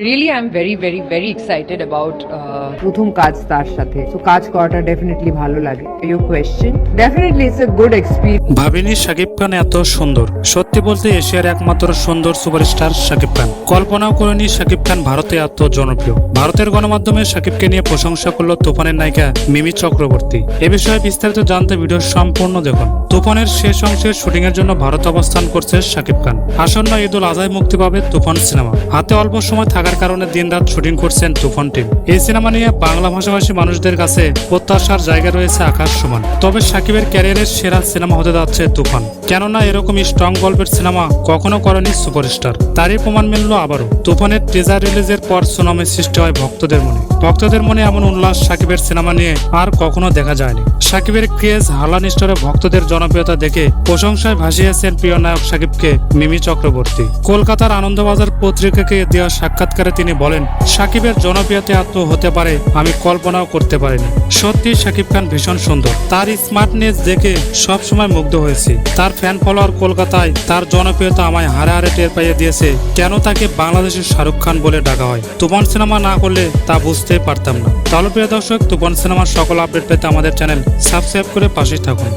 Really, I'm very, very, very excited about uh, প্রথম কাজ তার সাথে। তো কাজ করাটা ডেফিনেটলি ভালো লাগে। You question definitely it's a good experience ভাবিনি শাকিব খান এত সুন্দর। সত্যি বলতে এশিয়ার একমাত্র সুন্দর সুপারস্টার শাকিব খান। কল্পনাও করেনি শাকিব খান ভারতে এত জনপ্রিয়। ভারতের গণমাধ্যমে শাকিবকে নিয়ে প্রশংসা করল তুফানের নায়িকা মিমি চক্রবর্তী। এ বিষয়ে বিস্তারিত জানতে ভিডিও সম্পূর্ণ দেখুন। তুফানের শেষ অংশের শুটিং এর জন্য ভারত অবস্থান করছে শাকিব খান। আসন্ন ঈদুল আজহায় মুক্তি পাবে তুফান সিনেমা। হাতে অল্প সময় থাকার কারণে দিনরাত শুটিং করছেন তুফান টিম। এই সিনেমা নিয়ে বাংলা ভাষাভাষী মানুষদের কাছে প্রত্যাশার জায়গা রয়েছে আকাশ সমান। তবে সাকিবের ক্যারিয়ারের সেরা সিনেমা হতে যাচ্ছে তুফান। কেননা এরকম স্ট্রং গল্পের সিনেমা কখনো করেনি সুপারস্টার। তারই প্রমাণ মিলল আবারও। তুফানের টিজার রিলিজের পর সুনামের সৃষ্টি হয় ভক্তদের মনে। ভক্তদের মনে এমন উল্লাস সাকিবের সিনেমা নিয়ে আর কখনো দেখা যায়নি। সাকিবের ক্রেজ হালান স্টোরে ভক্তদের জনপ্রিয়তা দেখে প্রশংসায় ভাসিয়েছেন প্রিয় নায়ক সাকিবকে মিমি চক্রবর্তী। কলকাতার আনন্দবাজার পত্রিকাকে দেওয়া সাক্ষাৎকারে তিনি বলেন, সাকিবের জনপ্রিয়তা এত হতে পারে, আমি কল্পনাও করতে পারিনি। সত্যি সাকিব খান ভীষণ সুন্দর। তার স্মার্টনেস দেখে সবসময় মুগ্ধ হয়েছি। তার ফ্যান ফলোয়ার কলকাতায়, তার জনপ্রিয়তা আমায় হারে হারে টের পাইয়ে দিয়েছে। কেন তাকে বাংলাদেশের শাহরুখ খান বলে ডাকা হয়? তুফান সিনেমা না করলে তা বুঝতেই পারতাম না। তাহলে প্রিয় দর্শক, তুফান সিনেমার সকল আপডেট পেতে আমাদের চ্যানেল সাবস্ক্রাইব করে পাশে থাকুন।